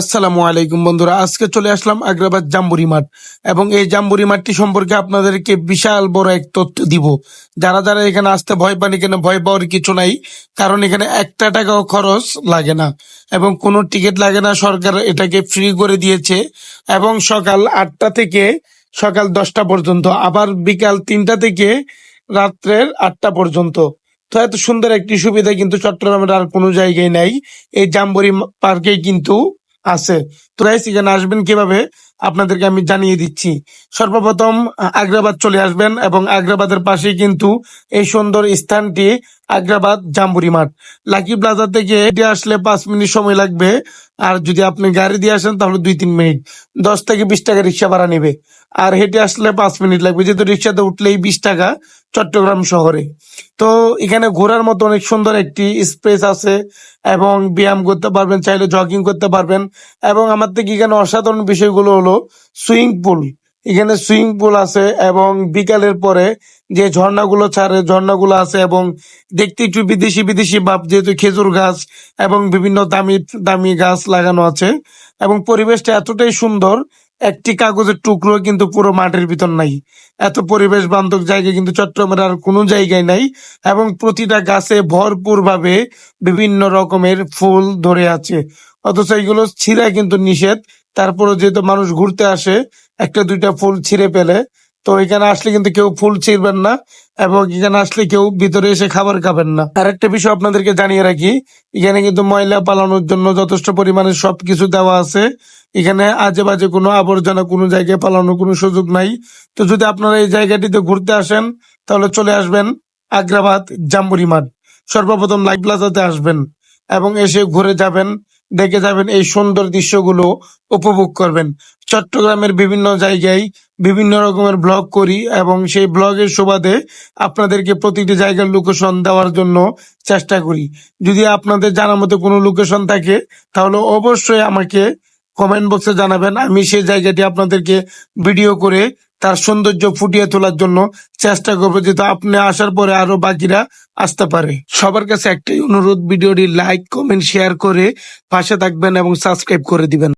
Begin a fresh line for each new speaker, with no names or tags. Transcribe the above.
আসসালামু আলাইকুম বন্ধুরা, আজকে চলে আসলাম আগ্রাবাদ জাম্বুরি মাঠ এবং এই জাম্বুরি মাঠটি সম্পর্কে আপনাদেরকে বিশাল বড় এক তথ্য দিব। যারা যারা এখানে আসতে ভয় পান, এখানে ভয় পাওয়ার কিছু নাই, কারণ এখানে একটা টাকাও খরচ লাগে না এবং কোনো টিকিট লাগে না, সরকার এটাকে ফ্রি করে দিয়েছে এবং সকাল আটটা থেকে সকাল দশটা পর্যন্ত, আবার বিকাল তিনটা থেকে রাত্রের আটটা পর্যন্ত। তো এত সুন্দর একটি সুবিধা কিন্তু চট্টগ্রামের আর কোনো জায়গায় নাই। এই জাম্বুরি পার্কে কিন্তু আছে তো গাইস এখানে আসবেন কীভাবে আপনাদেরকে আমি জানিয়ে দিচ্ছি। সর্বপ্রথম, আগ্রাবাদ চলে আসবেন এবং আগ্রাবাদের পাশে কিন্তু এই সুন্দর স্থানটি আগ্রাবাদ জাম্বুরি মাঠ। লাকি প্লাজা থেকে হেঁটে আসলে পাঁচ মিনিট সময় লাগবে। আর যদি আপনি গাড়ি দিয়ে আসেন, তাহলে দুই তিন মিনিট। দশ থেকে বিশ টাকা রিক্সা ভাড়া নেবে। আর হেঁটে আসলে পাঁচ মিনিট লাগবে। যেহেতু রিক্সাতে উঠলেই বিশ টাকা চট্টগ্রাম শহরে। তো এখানে ঘোরার মতো অনেক সুন্দর একটি স্পেস আছে এবং ব্যায়াম করতে পারবেন, চাইলে জগিং করতে পারবেন। এবং আমার থেকে এখানে অসাধারণ বিষয়গুলো হলো সুইমিং পুল। এখানে সুইমিং পুল আছে এবং বিকালের পরে যে ঝর্ণাগুলো ছাড়ে, ঝর্ণাগুলো আছে এবং দেখতে একটু বিদেশি বিদেশি ভাব যেহেতু খেজুর গাছ এবং বিভিন্ন দামি দামি গাছ লাগানো আছে এবং পরিবেশটা এতটাই সুন্দর, একটি কাগজের টুকরো কিন্তু পুরো মাঠের ভিতর নাই। এত পরিবেশ বান্ধব জায়গা কিন্তু চট্টগ্রামের আর কোনো জায়গায় নাই এবং প্রতিটা গাছে ভরপুর ভাবে বিভিন্ন রকমের ফুল ধরে আছে। অথচ এগুলো ছিঁড়া কিন্তু নিষেধ তারপরে যেহেতু মানুষ ঘুরতে আসে, একটা দুইটা ফুল ছিঁড়ে পেলে তো এখানে আসলে কিন্তু কেউ ফুল ছিঁড়বেন না এবং এখানে আসলে কেউ ভিতরে এসে খাবার খাবেন না। আর একটা বিষয় আপনাদেরকে জানিয়ে রাখি, এখানে কিন্তু ময়লা পালানোর জন্য যথেষ্ট পরিমাণে সবকিছু দেওয়া আছে। এখানে আজে বাজে কোনো আবর্জনা কোনো জায়গায় পালানোর কোনো সুযোগ নাই। তো যদি আপনারা এই জায়গাটিতে ঘুরতে আসেন, তাহলে চলে আসবেন আগ্রাবাদ জাম্বুরি মাঠ সর্বপ্রথম লাইভ প্লাজাতে আসবেন এবং এসে ঘুরে যাবেন। দেখে যাবেন এই সুন্দর দৃশ্যগুলো উপভোগ করবেন। চট্টগ্রামের বিভিন্ন জায়গায় বিভিন্ন রকমের ব্লগ করি এবং সেই ব্লগের সুবাদে আপনাদেরকে প্রতিটি জায়গার লোকেশন দেওয়ার জন্য চেষ্টা করি। যদি আপনাদের জানার মতো কোনো লোকেশন থাকে, তাহলে অবশ্যই আমাকে কমেন্ট বক্সে জানাবেন। আমি সেই জায়গাটি আপনাদেরকে ভিডিও করে তার সৌন্দর্য ফুটিয়ে তোলার জন্য চেষ্টা করব, যেহেতু আপনি আসার পরে আরও বাকিরা আসতে পারে। সবার কাছে একটাই অনুরোধ ভিডিওটি লাইক কমেন্ট শেয়ার করে পাশে থাকবেন এবং সাবস্ক্রাইব করে দিবেন।